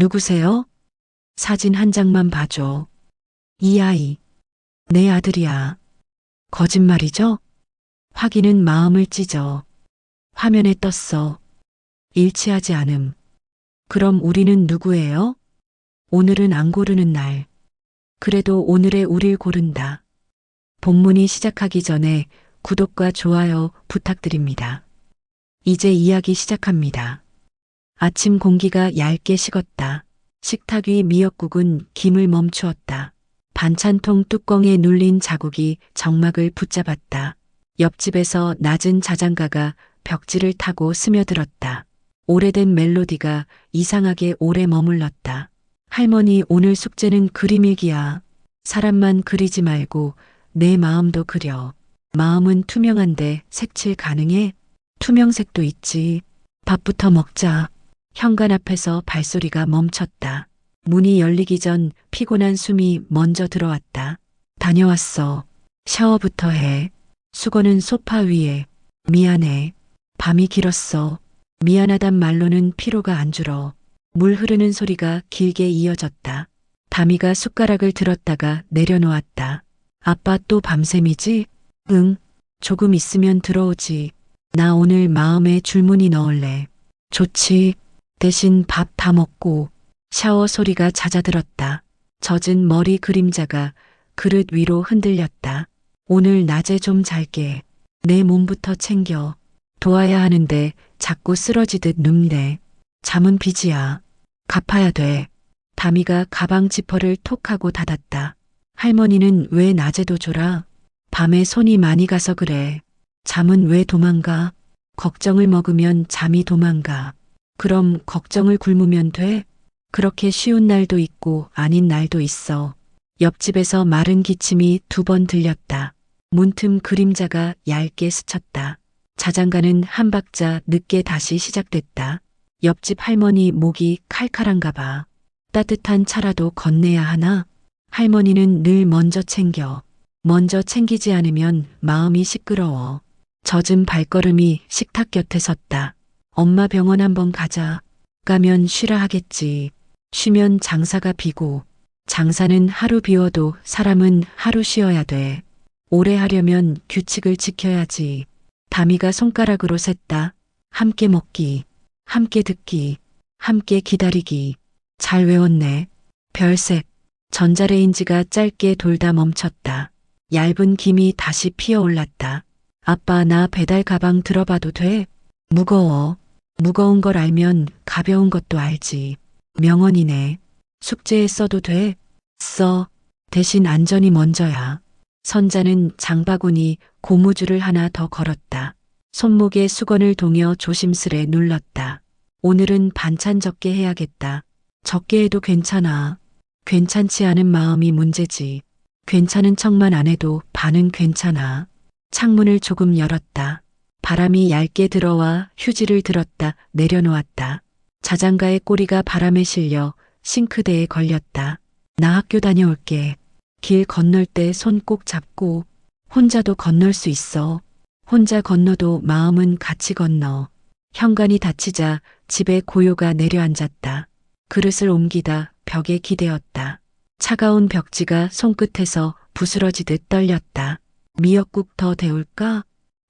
누구세요? 사진 한 장만 봐줘. 이 아이. 내 아들이야. 거짓말이죠? 확인은 마음을 찢어. 화면에 떴어. 일치하지 않음. 그럼 우리는 누구예요? 오늘은 안 고르는 날. 그래도 오늘의 우릴 고른다. 본문이 시작하기 전에 구독과 좋아요 부탁드립니다. 이제 이야기 시작합니다. 아침 공기가 얇게 식었다. 식탁 위 미역국은 김을 멈추었다. 반찬통 뚜껑에 눌린 자국이 정막을 붙잡았다. 옆집에서 낮은 자장가가 벽지를 타고 스며들었다. 오래된 멜로디가 이상하게 오래 머물렀다. 할머니 오늘 숙제는 그림 일기야. 사람만 그리지 말고 내 마음도 그려. 마음은 투명한데 색칠 가능해? 투명색도 있지. 밥부터 먹자. 현관 앞에서 발소리가 멈췄다. 문이 열리기 전 피곤한 숨이 먼저 들어왔다. 다녀왔어. 샤워부터 해. 수건은 소파 위에. 미안해. 밤이 길었어. 미안하단 말로는 피로가 안 줄어. 물 흐르는 소리가 길게 이어졌다. 다미가 숟가락을 들었다가 내려놓았다. 아빠 또 밤샘이지? 응. 조금 있으면 들어오지. 나 오늘 마음에 줄무늬 넣을래. 좋지. 대신 밥 다 먹고 샤워 소리가 잦아들었다. 젖은 머리 그림자가 그릇 위로 흔들렸다. 오늘 낮에 좀 잘게. 내 몸부터 챙겨. 도와야 하는데 자꾸 쓰러지듯 눕네. 잠은 빚이야. 갚아야 돼. 다미가 가방 지퍼를 톡 하고 닫았다. 할머니는 왜 낮에도 졸아? 밤에 손이 많이 가서 그래. 잠은 왜 도망가? 걱정을 먹으면 잠이 도망가. 그럼 걱정을 굶으면 돼? 그렇게 쉬운 날도 있고 아닌 날도 있어. 옆집에서 마른 기침이 두 번 들렸다. 문틈 그림자가 얇게 스쳤다. 자장가는 한 박자 늦게 다시 시작됐다. 옆집 할머니 목이 칼칼한가 봐. 따뜻한 차라도 건네야 하나? 할머니는 늘 먼저 챙겨. 먼저 챙기지 않으면 마음이 시끄러워. 젖은 발걸음이 식탁 곁에 섰다. 엄마 병원 한번 가자. 가면 쉬라 하겠지. 쉬면 장사가 비고. 장사는 하루 비워도 사람은 하루 쉬어야 돼. 오래 하려면 규칙을 지켜야지. 다미가 손가락으로 셌다. 함께 먹기, 함께 듣기, 함께 기다리기. 잘 외웠네. 별색. 전자레인지가 짧게 돌다 멈췄다. 얇은 김이 다시 피어올랐다. 아빠 나 배달 가방 들어봐도 돼? 무거워. 무거운 걸 알면 가벼운 것도 알지. 명언이네. 숙제에 써도 돼? 써. 대신 안전이 먼저야. 선자는 장바구니 고무줄을 하나 더 걸었다. 손목에 수건을 동여 조심스레 눌렀다. 오늘은 반찬 적게 해야겠다. 적게 해도 괜찮아. 괜찮지 않은 마음이 문제지. 괜찮은 척만 안 해도 반은 괜찮아. 창문을 조금 열었다. 바람이 얇게 들어와 휴지를 들었다 내려놓았다. 자장가의 꼬리가 바람에 실려 싱크대에 걸렸다. 나 학교 다녀올게. 길 건널 때 손 꼭 잡고 혼자도 건널 수 있어. 혼자 건너도 마음은 같이 건너. 현관이 닫히자 집에 고요가 내려앉았다. 그릇을 옮기다 벽에 기대었다. 차가운 벽지가 손끝에서 부스러지듯 떨렸다. 미역국 더 데울까?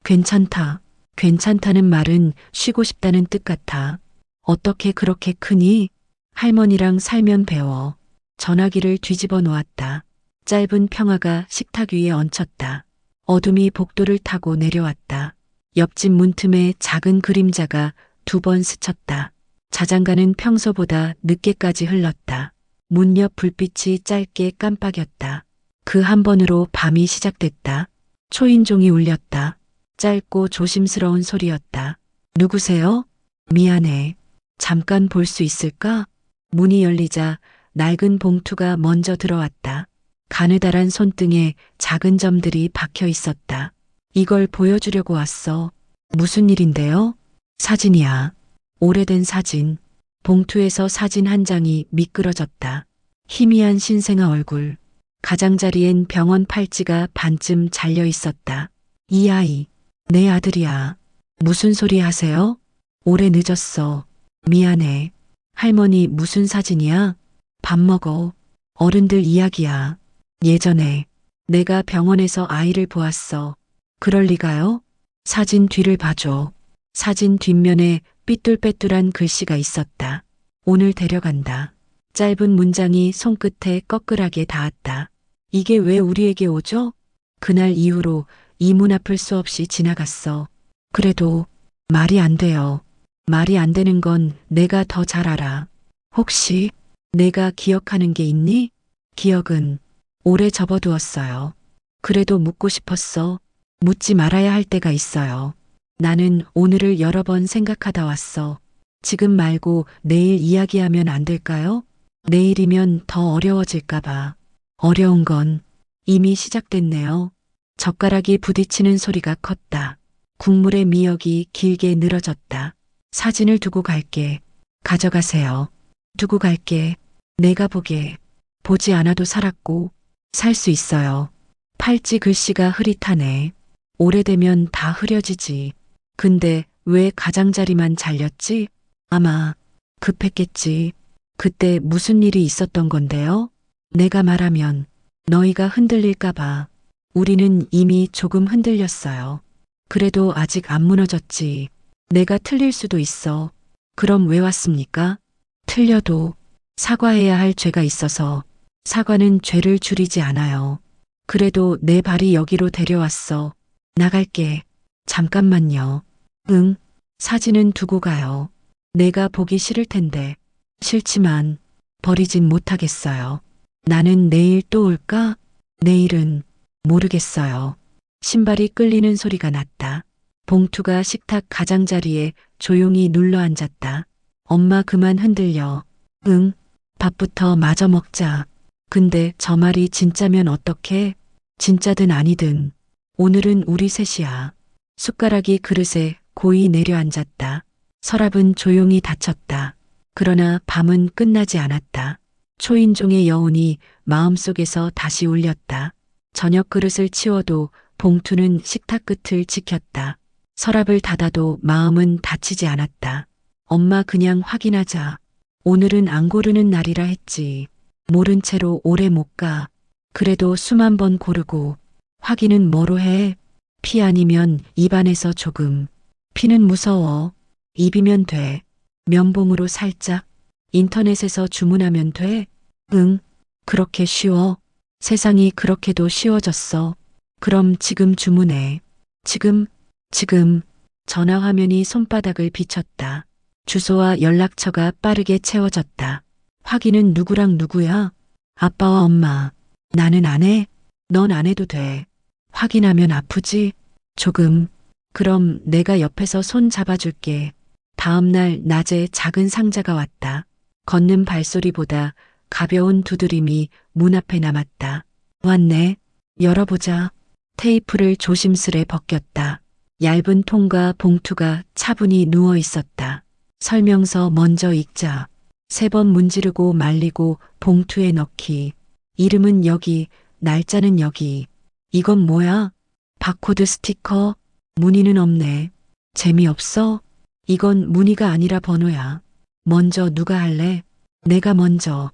괜찮다. 괜찮다는 말은 쉬고 싶다는 뜻 같아. 어떻게 그렇게 크니? 할머니랑 살면 배워. 전화기를 뒤집어 놓았다. 짧은 평화가 식탁 위에 얹혔다. 어둠이 복도를 타고 내려왔다. 옆집 문틈에 작은 그림자가 두 번 스쳤다. 자장가는 평소보다 늦게까지 흘렀다. 문 옆 불빛이 짧게 깜빡였다. 그 한 번으로 밤이 시작됐다. 초인종이 울렸다. 짧고 조심스러운 소리였다. 누구세요? 미안해. 잠깐 볼 수 있을까? 문이 열리자 낡은 봉투가 먼저 들어왔다. 가느다란 손등에 작은 점들이 박혀 있었다. 이걸 보여주려고 왔어. 무슨 일인데요? 사진이야. 오래된 사진. 봉투에서 사진 한 장이 미끄러졌다. 희미한 신생아 얼굴. 가장자리엔 병원 팔찌가 반쯤 잘려 있었다. 이 아이, 내 아들이야. 무슨 소리 하세요? 오래 늦었어. 미안해. 할머니 무슨 사진이야? 밥 먹어. 어른들 이야기야. 예전에 내가 병원에서 아이를 보았어. 그럴 리가요? 사진 뒤를 봐줘. 사진 뒷면에 삐뚤빼뚤한 글씨가 있었다. 오늘 데려간다. 짧은 문장이 손끝에 꺼끌하게 닿았다. 이게 왜 우리에게 오죠? 그날 이후로 이 문 앞을 수없이 지나갔어. 그래도 말이 안 돼요. 말이 안 되는 건 내가 더 잘 알아. 혹시 내가 기억하는 게 있니? 기억은 오래 접어두었어요. 그래도 묻고 싶었어. 묻지 말아야 할 때가 있어요. 나는 오늘을 여러 번 생각하다 왔어. 지금 말고 내일 이야기하면 안 될까요? 내일이면 더 어려워질까봐. 어려운 건 이미 시작됐네요. 젓가락이 부딪히는 소리가 컸다. 국물의 미역이 길게 늘어졌다. 사진을 두고 갈게. 가져가세요. 두고 갈게. 내가 보게. 보지 않아도 살았고 살 수 있어요. 팔찌 글씨가 흐릿하네. 오래되면 다 흐려지지. 근데 왜 가장자리만 잘렸지? 아마 급했겠지. 그때 무슨 일이 있었던 건데요? 내가 말하면 너희가 흔들릴까봐. 우리는 이미 조금 흔들렸어요. 그래도 아직 안 무너졌지. 내가 틀릴 수도 있어. 그럼 왜 왔습니까? 틀려도 사과해야 할 죄가 있어서 사과는 죄를 줄이지 않아요. 그래도 내 발이 여기로 데려왔어. 나갈게. 잠깐만요. 응. 사진은 두고 가요. 내가 보기 싫을 텐데. 싫지만 버리진 못하겠어요. 나는 내일 또 올까? 내일은 모르겠어요. 신발이 끌리는 소리가 났다. 봉투가 식탁 가장자리에 조용히 눌러 앉았다. 엄마 그만 흔들려. 응, 밥부터 마저 먹자. 근데 저 말이 진짜면 어떡해? 진짜든 아니든. 오늘은 우리 셋이야. 숟가락이 그릇에 고이 내려앉았다. 서랍은 조용히 닫혔다. 그러나 밤은 끝나지 않았다. 초인종의 여운이 마음속에서 다시 울렸다. 저녁 그릇을 치워도 봉투는 식탁 끝을 지켰다. 서랍을 닫아도 마음은 다치지 않았다. 엄마 그냥 확인하자. 오늘은 안 고르는 날이라 했지. 모른 채로 오래 못 가. 그래도 수만 번 고르고 확인은 뭐로 해? 피 아니면 입안에서 조금. 피는 무서워. 입이면 돼. 면봉으로 살짝. 인터넷에서 주문하면 돼. 응. 그렇게 쉬워. 세상이 그렇게도 쉬워졌어. 그럼 지금 주문해. 지금, 지금. 전화 화면이 손바닥을 비쳤다. 주소와 연락처가 빠르게 채워졌다. 확인은 누구랑 누구야? 아빠와 엄마. 나는 안 해. 넌 안 해도 돼. 확인하면 아프지? 조금. 그럼 내가 옆에서 손 잡아줄게. 다음 날 낮에 작은 상자가 왔다. 걷는 발소리보다 가벼운 두드림이 문 앞에 남았다. 왔네. 열어보자. 테이프를 조심스레 벗겼다. 얇은 통과 봉투가 차분히 누워 있었다. 설명서 먼저 읽자. 세 번 문지르고 말리고 봉투에 넣기. 이름은 여기, 날짜는 여기. 이건 뭐야? 바코드 스티커? 무늬는 없네. 재미없어? 이건 무늬가 아니라 번호야. 먼저 누가 할래? 내가 먼저.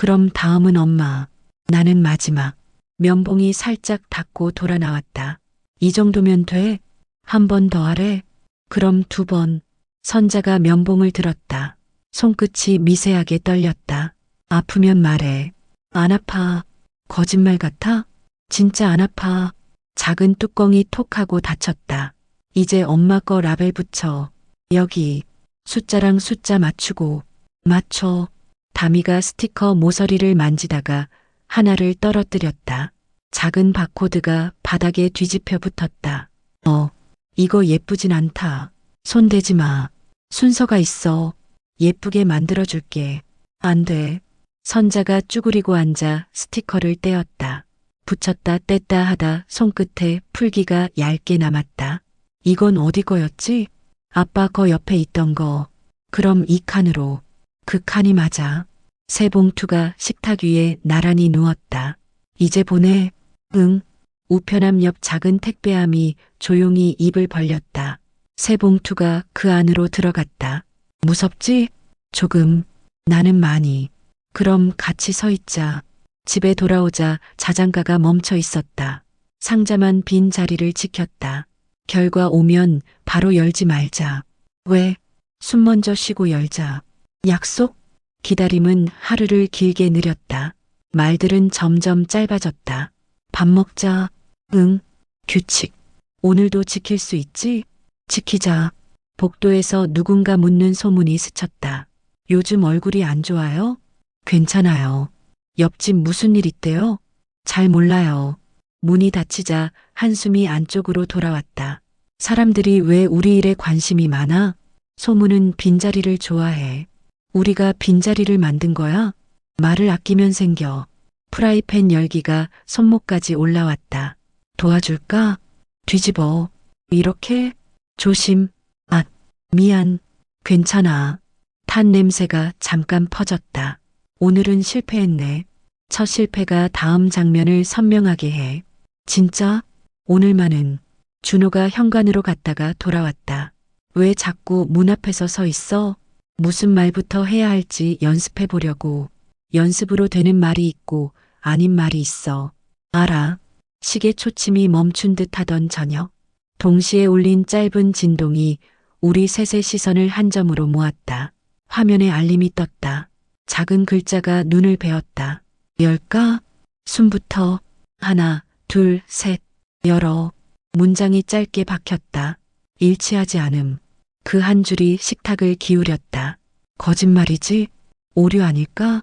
그럼 다음은 엄마. 나는 마지막. 면봉이 살짝 닫고 돌아 나왔다. 이 정도면 돼? 한 번 더 하래? 그럼 두 번. 선자가 면봉을 들었다. 손끝이 미세하게 떨렸다. 아프면 말해. 안 아파. 거짓말 같아? 진짜 안 아파. 작은 뚜껑이 톡 하고 닫혔다. 이제 엄마 거 라벨 붙여. 여기. 숫자랑 숫자 맞추고. 맞춰. 다미가 스티커 모서리를 만지다가 하나를 떨어뜨렸다. 작은 바코드가 바닥에 뒤집혀 붙었다. 어, 이거 예쁘진 않다. 손대지 마. 순서가 있어. 예쁘게 만들어줄게. 안 돼. 선자가 쭈그리고 앉아 스티커를 떼었다. 붙였다 뗐다 하다 손끝에 풀기가 얇게 남았다. 이건 어디 거였지? 아빠 거 옆에 있던 거. 그럼 이 칸으로. 그 칸이 맞아. 새 봉투가 식탁 위에 나란히 누웠다. 이제 보내. 응. 우편함 옆 작은 택배함이 조용히 입을 벌렸다. 새 봉투가 그 안으로 들어갔다. 무섭지? 조금. 나는 많이. 그럼 같이 서 있자. 집에 돌아오자 자장가가 멈춰 있었다. 상자만 빈 자리를 지켰다. 결과 오면 바로 열지 말자. 왜? 숨 먼저 쉬고 열자. 약속? 기다림은 하루를 길게 느렸다. 말들은 점점 짧아졌다. 밥 먹자. 응. 규칙. 오늘도 지킬 수 있지? 지키자. 복도에서 누군가 묻는 소문이 스쳤다. 요즘 얼굴이 안 좋아요? 괜찮아요. 옆집 무슨 일 있대요? 잘 몰라요. 문이 닫히자 한숨이 안쪽으로 돌아왔다. 사람들이 왜 우리 일에 관심이 많아? 소문은 빈자리를 좋아해. 우리가 빈자리를 만든 거야? 말을 아끼면 생겨. 프라이팬 열기가 손목까지 올라왔다. 도와줄까? 뒤집어. 이렇게? 조심. 아, 미안. 괜찮아. 탄 냄새가 잠깐 퍼졌다. 오늘은 실패했네. 첫 실패가 다음 장면을 선명하게 해. 진짜? 오늘만은 준호가 현관으로 갔다가 돌아왔다. 왜 자꾸 문 앞에서 서 있어? 무슨 말부터 해야 할지 연습해 보려고. 연습으로 되는 말이 있고 아닌 말이 있어. 알아. 시계 초침이 멈춘 듯 하던 저녁. 동시에 울린 짧은 진동이 우리 셋의 시선을 한 점으로 모았다. 화면에 알림이 떴다. 작은 글자가 눈을 베었다. 열까? 숨부터 하나, 둘, 셋, 열어. 문장이 짧게 박혔다. 일치하지 않음. 그 한 줄이 식탁을 기울였다. 거짓말이지? 오류 아닐까?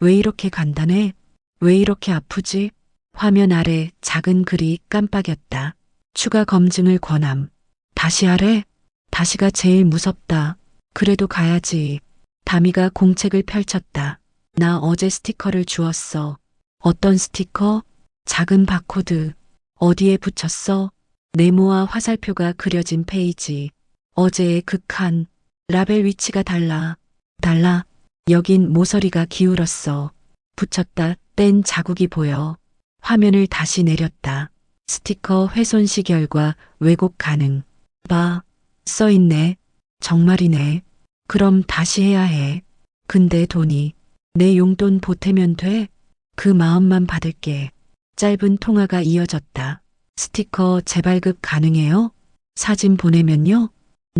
왜 이렇게 간단해? 왜 이렇게 아프지? 화면 아래 작은 글이 깜빡였다. 추가 검증을 권함. 다시 하래? 다시가 제일 무섭다. 그래도 가야지. 다미가 공책을 펼쳤다. 나 어제 스티커를 주었어. 어떤 스티커? 작은 바코드. 어디에 붙였어? 네모와 화살표가 그려진 페이지. 어제의 극한. 라벨 위치가 달라. 달라. 여긴 모서리가 기울었어. 붙였다 뗀 자국이 보여. 화면을 다시 내렸다. 스티커 훼손 시 결과 왜곡 가능. 봐. 써있네. 정말이네. 그럼 다시 해야 해. 근데 돈이. 내 용돈 보태면 돼? 그 마음만 받을게. 짧은 통화가 이어졌다. 스티커 재발급 가능해요? 사진 보내면요?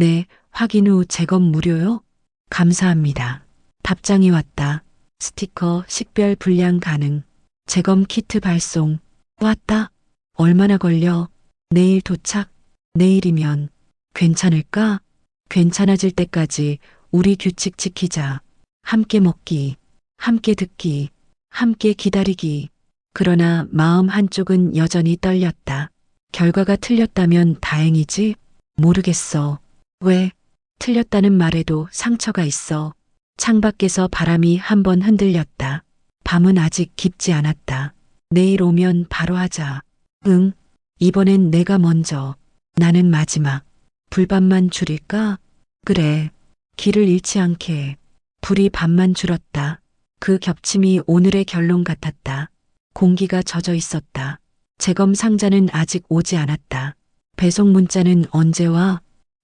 네, 확인 후 재검 무료요? 감사합니다. 답장이 왔다. 스티커 식별 불량 가능. 재검 키트 발송. 왔다. 얼마나 걸려? 내일 도착. 내일이면 괜찮을까? 괜찮아질 때까지 우리 규칙 지키자. 함께 먹기. 함께 듣기. 함께 기다리기. 그러나 마음 한쪽은 여전히 떨렸다. 결과가 틀렸다면 다행이지? 모르겠어. 왜? 틀렸다는 말에도 상처가 있어. 창밖에서 바람이 한 번 흔들렸다. 밤은 아직 깊지 않았다. 내일 오면 바로 하자. 응. 이번엔 내가 먼저. 나는 마지막. 불반만 줄일까? 그래. 길을 잃지 않게. 불이 반만 줄었다. 그 겹침이 오늘의 결론 같았다. 공기가 젖어 있었다. 재검 상자는 아직 오지 않았다. 배송 문자는 언제 와?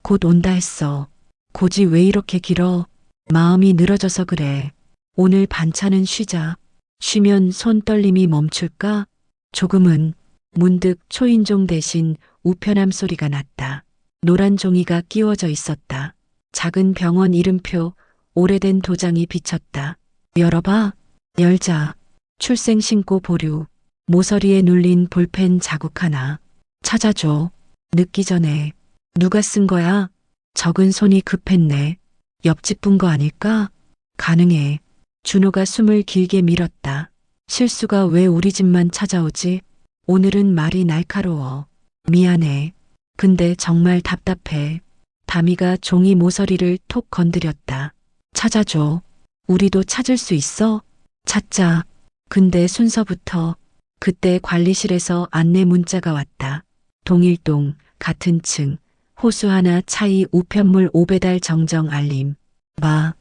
곧 온다 했어. 고지 왜 이렇게 길어? 마음이 늘어져서 그래. 오늘 반찬은 쉬자. 쉬면 손 떨림이 멈출까? 조금은 문득 초인종 대신 우편함 소리가 났다. 노란 종이가 끼워져 있었다. 작은 병원 이름표, 오래된 도장이 비쳤다. 열어봐. 열자. 출생 신고 보류. 모서리에 눌린 볼펜 자국 하나. 찾아줘. 늦기 전에. 누가 쓴 거야? 적은 손이 급했네. 옆집 분 거 아닐까? 가능해. 준호가 숨을 길게 밀었다. 실수가 왜 우리 집만 찾아오지? 오늘은 말이 날카로워. 미안해. 근데 정말 답답해. 다미가 종이 모서리를 톡 건드렸다. 찾아줘. 우리도 찾을 수 있어? 찾자. 근데 순서부터 그때 관리실에서 안내 문자가 왔다. 동일동, 같은 층, 호수 하나 차이 우편물 5배달 정정 알림. 마,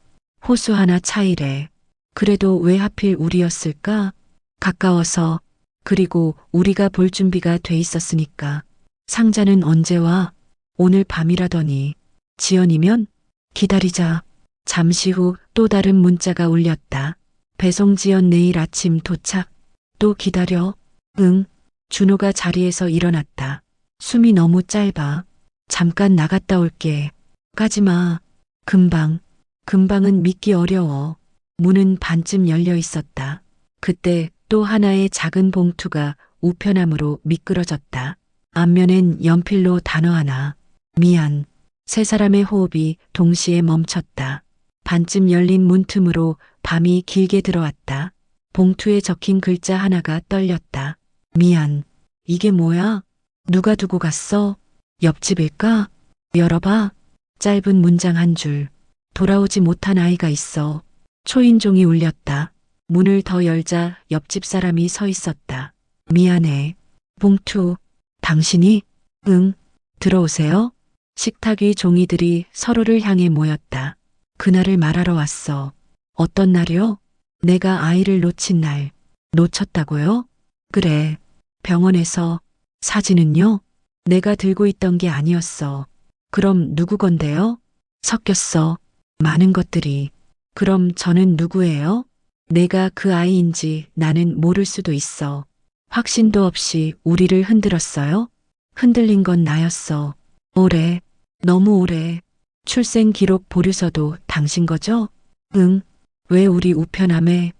호수 하나 차이래. 그래도 왜 하필 우리였을까? 가까워서, 그리고 우리가 볼 준비가 돼 있었으니까. 상자는 언제 와? 오늘 밤이라더니. 지연이면? 기다리자. 잠시 후 또 다른 문자가 울렸다. 배송 지연 내일 아침 도착. 또 기다려. 응. 준호가 자리에서 일어났다. 숨이 너무 짧아. 잠깐 나갔다 올게. 까지마. 금방. 금방은 믿기 어려워. 문은 반쯤 열려 있었다. 그때 또 하나의 작은 봉투가 우편함으로 미끄러졌다. 앞면엔 연필로 단어 하나. 미안. 세 사람의 호흡이 동시에 멈췄다. 반쯤 열린 문틈으로 밤이 길게 들어왔다. 봉투에 적힌 글자 하나가 떨렸다. 미안. 이게 뭐야? 누가 두고 갔어? 옆집일까? 열어봐. 짧은 문장 한 줄. 돌아오지 못한 아이가 있어. 초인종이 울렸다. 문을 더 열자 옆집 사람이 서 있었다. 미안해. 봉투. 당신이? 응. 들어오세요. 식탁 위 종이들이 서로를 향해 모였다. 그날을 말하러 왔어. 어떤 날이요? 내가 아이를 놓친 날. 놓쳤다고요? 그래. 병원에서. 사진은요? 내가 들고 있던 게 아니었어. 그럼 누구 건데요? 섞였어. 많은 것들이. 그럼 저는 누구예요? 내가 그 아이인지 나는 모를 수도 있어. 확신도 없이 우리를 흔들었어요? 흔들린 건 나였어. 오래, 너무 오래. 출생 기록 보류서도 당신 거죠? 응. 왜 우리 우편함에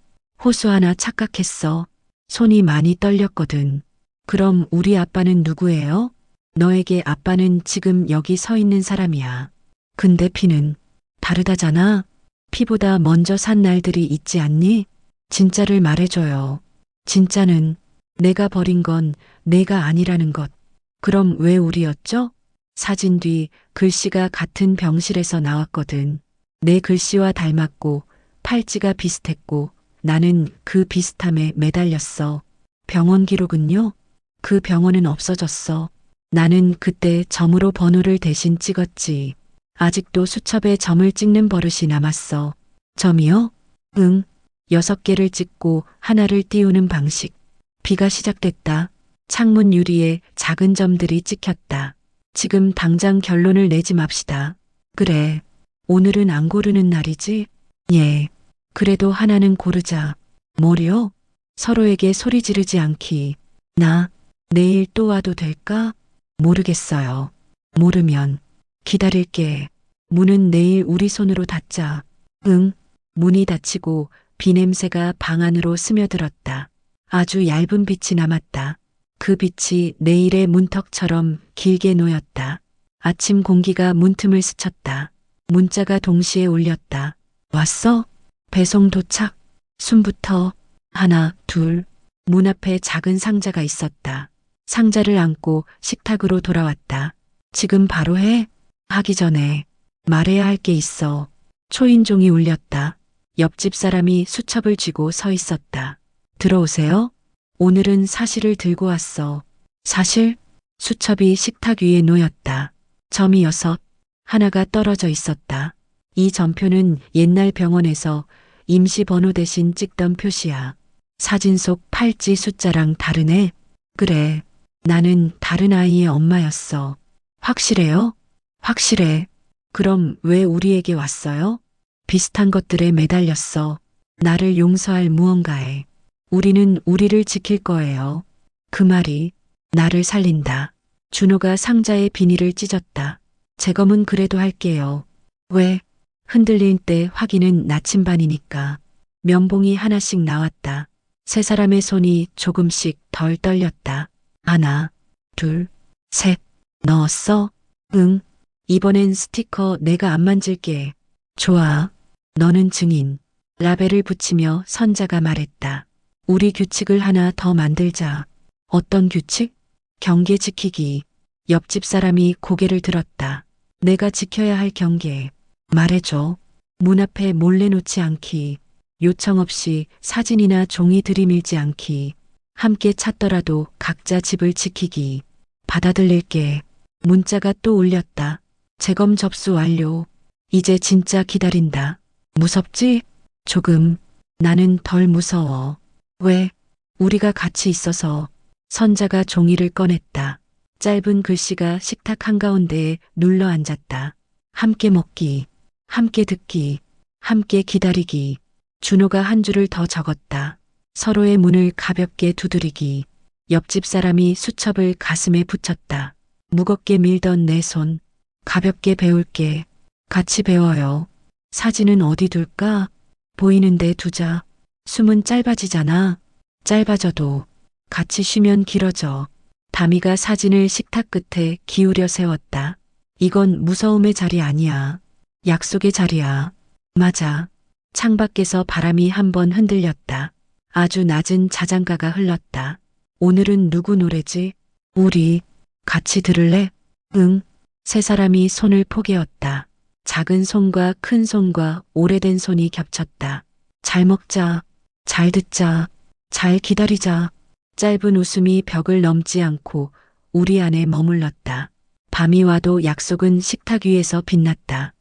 호수 하나 착각했어. 손이 많이 떨렸거든. 그럼 우리 아빠는 누구예요? 너에게 아빠는 지금 여기 서 있는 사람이야. 근데 피는 다르다잖아. 피보다 먼저 산 날들이 있지 않니? 진짜를 말해줘요. 진짜는 내가 버린 건 내가 아니라는 것. 그럼 왜 우리였죠? 사진 뒤 글씨가 같은 병실에서 나왔거든. 내 글씨와 닮았고 팔찌가 비슷했고 나는 그 비슷함에 매달렸어. 병원 기록은요? 그 병원은 없어졌어. 나는 그때 점으로 번호를 대신 찍었지. 아직도 수첩에 점을 찍는 버릇이 남았어. 점이요? 응. 여섯 개를 찍고 하나를 띄우는 방식. 비가 시작됐다. 창문 유리에 작은 점들이 찍혔다. 지금 당장 결론을 내지 맙시다. 그래. 오늘은 안 고르는 날이지? 예. 그래도 하나는 고르자. 뭐요? 서로에게 소리 지르지 않기. 나 내일 또 와도 될까? 모르겠어요. 모르면 기다릴게. 문은 내일 우리 손으로 닫자. 응. 문이 닫히고 비냄새가 방 안으로 스며들었다. 아주 얇은 빛이 남았다. 그 빛이 내일의 문턱처럼 길게 놓였다. 아침 공기가 문틈을 스쳤다. 문자가 동시에 울렸다. 왔어? 배송 도착. 숨부터 하나, 둘. 문 앞에 작은 상자가 있었다. 상자를 안고 식탁으로 돌아왔다. 지금 바로 해? 하기 전에 말해야 할 게 있어. 초인종이 울렸다. 옆집 사람이 수첩을 쥐고 서 있었다. 들어오세요. 오늘은 사실을 들고 왔어. 사실? 수첩이 식탁 위에 놓였다. 점이 여섯, 하나가 떨어져 있었다. 이 점표는 옛날 병원에서 임시 번호 대신 찍던 표시야. 사진 속 팔찌 숫자랑 다르네. 그래. 나는 다른 아이의 엄마였어. 확실해요? 확실해. 그럼 왜 우리에게 왔어요? 비슷한 것들에 매달렸어. 나를 용서할 무언가에. 우리는 우리를 지킬 거예요. 그 말이 나를 살린다. 준호가 상자의 비닐을 찢었다. 재검은 그래도 할게요. 왜? 흔들린 때 확인은 나침반이니까. 면봉이 하나씩 나왔다. 세 사람의 손이 조금씩 덜 떨렸다. 하나, 둘, 셋. 넣었어? 응. 이번엔 스티커 내가 안 만질게. 좋아. 너는 증인. 라벨을 붙이며 선자가 말했다. 우리 규칙을 하나 더 만들자. 어떤 규칙? 경계 지키기. 옆집 사람이 고개를 들었다. 내가 지켜야 할 경계. 말해줘. 문 앞에 몰래 놓지 않기. 요청 없이 사진이나 종이 들이밀지 않기. 함께 찾더라도 각자 집을 지키기. 받아들일게. 문자가 또 울렸다. 재검 접수 완료. 이제 진짜 기다린다. 무섭지? 조금. 나는 덜 무서워. 왜? 우리가 같이 있어서. 선자가 종이를 꺼냈다. 짧은 글씨가 식탁 한가운데에 눌러 앉았다. 함께 먹기. 함께 듣기. 함께 기다리기. 준호가 한 줄을 더 적었다. 서로의 문을 가볍게 두드리기. 옆집 사람이 수첩을 가슴에 붙였다. 무겁게 밀던 내 손. 가볍게 배울게. 같이 배워요. 사진은 어디 둘까? 보이는데 두자. 숨은 짧아지잖아. 짧아져도 같이 쉬면 길어져. 다미가 사진을 식탁 끝에 기울여 세웠다. 이건 무서움의 자리 아니야. 약속의 자리야. 맞아. 창밖에서 바람이 한 번 흔들렸다. 아주 낮은 자장가가 흘렀다. 오늘은 누구 노래지? 우리 같이 들을래? 응. 세 사람이 손을 포개었다. 작은 손과 큰 손과 오래된 손이 겹쳤다. 잘 먹자. 잘 듣자. 잘 기다리자. 짧은 웃음이 벽을 넘지 않고 우리 안에 머물렀다. 밤이 와도 약속은 식탁 위에서 빛났다.